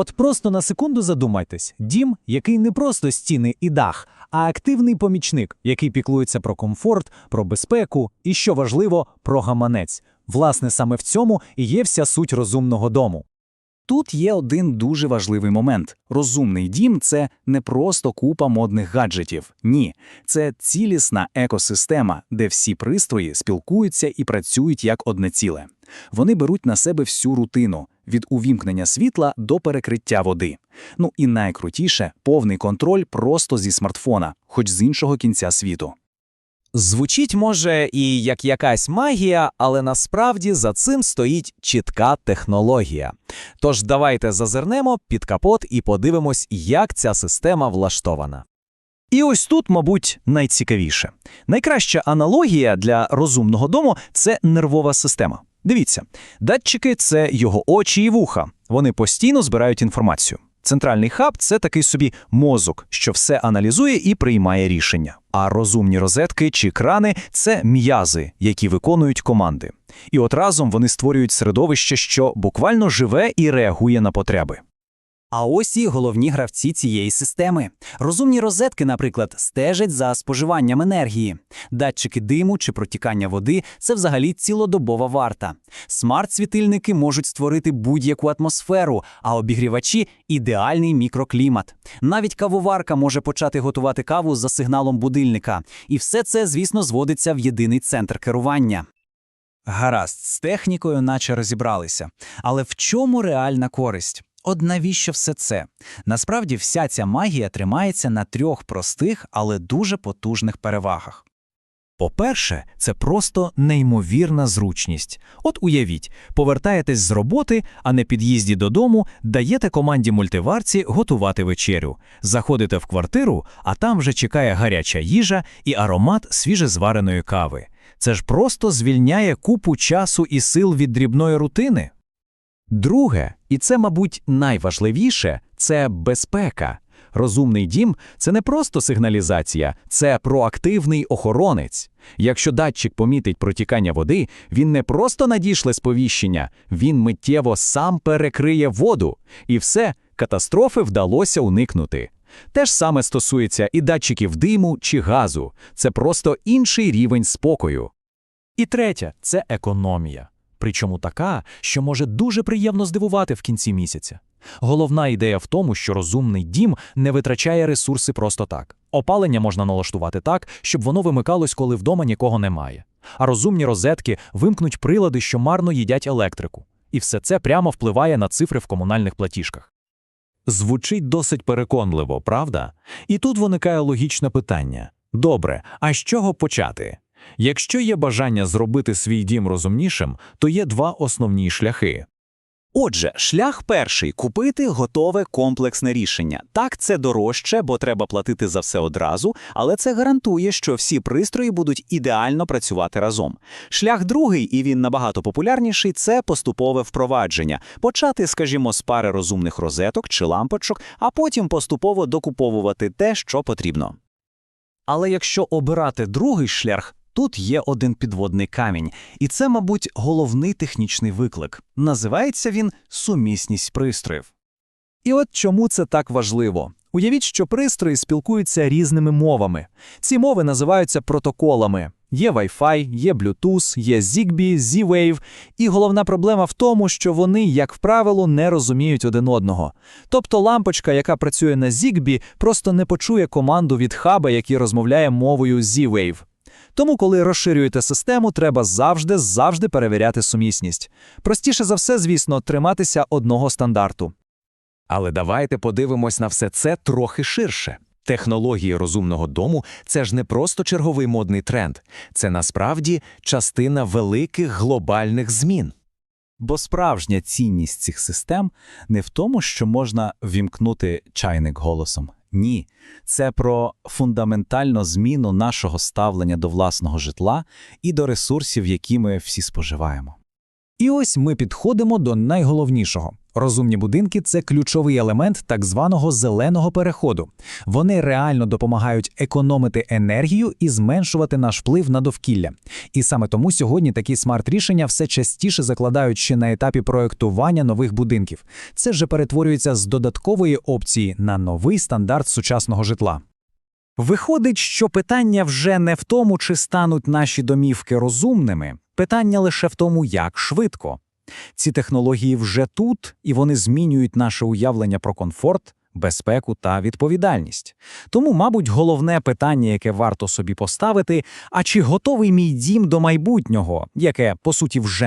От просто на секунду задумайтесь: дім, який не просто стіни і дах, а активний помічник, який піклується про комфорт, про безпеку і, що важливо, про гаманець. Власне, саме в цьому і є вся суть розумного дому. Тут є один дуже важливий момент. Розумний дім це не просто купа модних гаджетів. Ні, це цілісна екосистема, де всі пристрої спілкуються і працюють як одне ціле. Вони беруть на себе всю рутину від увімкнення світла до перекриття води. Ну і найкрутіше повний контроль просто зі смартфона, хоч з іншого кінця світу. Звучить може і як якась магія, але насправді за цим стоїть чітка технологія. Тож давайте зазирнемо під капот і подивимось, як ця система влаштована. І ось тут, мабуть, найцікавіше. Найкраща аналогія для розумного дому це нервова система. Дивіться, датчики це його очі і вуха. Вони постійно збирають інформацію. Центральний хаб це такий собі мозок, що все аналізує і приймає рішення. А розумні розетки чи крани це м'язи, які виконують команди. І от разом вони створюють середовище, що буквально живе і реагує на потреби. А ось і головні гравці цієї системи. Розумні розетки, наприклад, стежать за споживанням енергії. Датчики диму чи протікання води це взагалі цілодобова варта. Смарт-світильники можуть створити будь-яку атмосферу, а обігрівачі ідеальний мікроклімат. Навіть кавоварка може почати готувати каву за сигналом будильника. І все це, звісно, зводиться в єдиний центр керування. Гаразд, з технікою наче розібралися. Але в чому реальна користь? От навіщо все це? Насправді вся ця магія тримається на трьох простих, але дуже потужних перевагах. По-перше, це просто неймовірна зручність. От уявіть, повертаєтесь з роботи, а на під'їзді додому даєте команді мультиварці готувати вечерю. Заходите в квартиру, а там вже чекає гаряча їжа і аромат свіжезвареної кави. Це ж просто звільняє купу часу і сил від дрібної рутини. Друге, і це, мабуть, найважливіше це безпека. Розумний дім це не просто сигналізація, це проактивний охоронець. Якщо датчик помітить протікання води, він не просто надішле сповіщення, він миттєво сам перекриє воду. І все, катастрофи вдалося уникнути. Те ж саме стосується і датчиків диму чи газу. Це просто інший рівень спокою. І третє це економія. Причому така, що може дуже приємно здивувати в кінці місяця. Головна ідея в тому, що розумний дім не витрачає ресурси просто так. Опалення можна налаштувати так, щоб воно вимикалось, коли вдома нікого немає. А розумні розетки вимкнуть прилади, що марно їдять електрику. І все це прямо впливає на цифри в комунальних платіжках. Звучить досить переконливо, правда? І тут виникає логічне питання: добре, а з чого почати? Якщо є бажання зробити свій дім розумнішим, то є два основні шляхи. Отже, шлях перший купити готове комплексне рішення. Так, це дорожче, бо треба платити за все одразу, але це гарантує, що всі пристрої будуть ідеально працювати разом. Шлях другий, і він набагато популярніший, це поступове впровадження. Почати, скажімо, з пари розумних розеток чи лампочок, а потім поступово докуповувати те, що потрібно. Але якщо обирати другий шлях, Тут є один підводний камінь, і це, мабуть, головний технічний виклик. Називається він сумісність пристроїв. І от чому це так важливо. Уявіть, що пристрої спілкуються різними мовами. Ці мови називаються протоколами. Є Wi-Fi, є Bluetooth, є Zigbee, Z-Wave, і головна проблема в тому, що вони, як правило, не розуміють один одного. Тобто лампочка, яка працює на Zigbee, просто не почує команду від хаба, який розмовляє мовою Z-Wave. Тому, коли розширюєте систему, треба завжди завжди перевіряти сумісність. Простіше за все, звісно, триматися одного стандарту. Але давайте подивимось на все це трохи ширше. Технології розумного дому це ж не просто черговий модний тренд, це насправді частина великих глобальних змін. Бо справжня цінність цих систем не в тому, що можна вімкнути чайник голосом. Ні, це про фундаментальну зміну нашого ставлення до власного житла і до ресурсів, які ми всі споживаємо. І ось ми підходимо до найголовнішого. Розумні будинки це ключовий елемент так званого зеленого переходу. Вони реально допомагають економити енергію і зменшувати наш вплив на довкілля. І саме тому сьогодні такі смарт-рішення все частіше закладають ще на етапі проектування нових будинків. Це вже перетворюється з додаткової опції на новий стандарт сучасного житла. Виходить, що питання вже не в тому, чи стануть наші домівки розумними, питання лише в тому, як швидко. Ці технології вже тут, і вони змінюють наше уявлення про комфорт, безпеку та відповідальність. Тому, мабуть, головне питання, яке варто собі поставити, а чи готовий мій дім до майбутнього, яке, по суті, вже